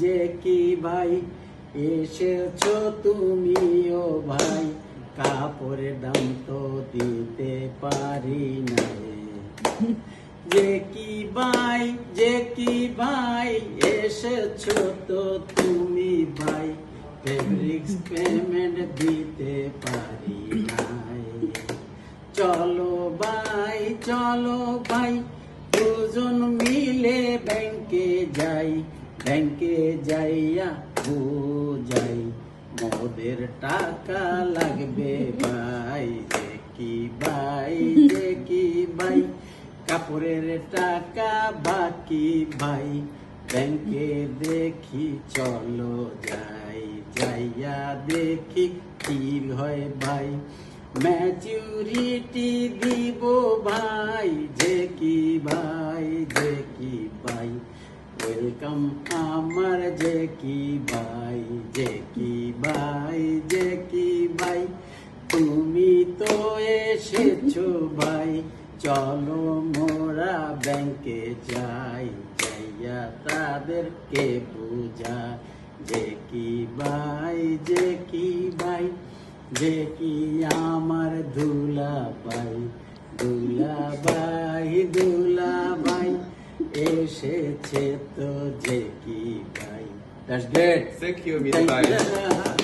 যে কি ভাই? এসেছ তুমিও ভাই। কাপড়ের দাম তো দিতে পারি না যে কি ভাই, যে কি ভাই? এসেছ তো তুমি ভাই। ফেব্রিক্স পেমেন্ট দিতে পারি নাই চলো ভাই চলো ভাই। দুজন মিলে ব্যাংকে যাই। ব্যাংকে যাইয়া যাই মোদের টাকা লাগবে ভাই, যে কি ভাই কি ভাই? কাপড়ের টাকা বাকি ভাই, ব্যাংকে দেখি চলো যাই, যাইয়া দেখি কি হয় ভাই। ম্যাচুরিটি দিব ভাই, যে কি ভাই, যে কি ওয়েলকাম আমার যে কি ভাই, যে কি ভাই, যে কি ভাই? তুমি তো এসেছ ভাই, চলো মোরা ব্যাংকে যাই, যাইয়া তাদেরকে পূজা যে কি ভাই, যে কি ভাই, যে কি আমার দুলা ভাই দুলা ভাই দুলা এসেছে তো যে কি ভাই that's great Thank you, Mr. Bhai.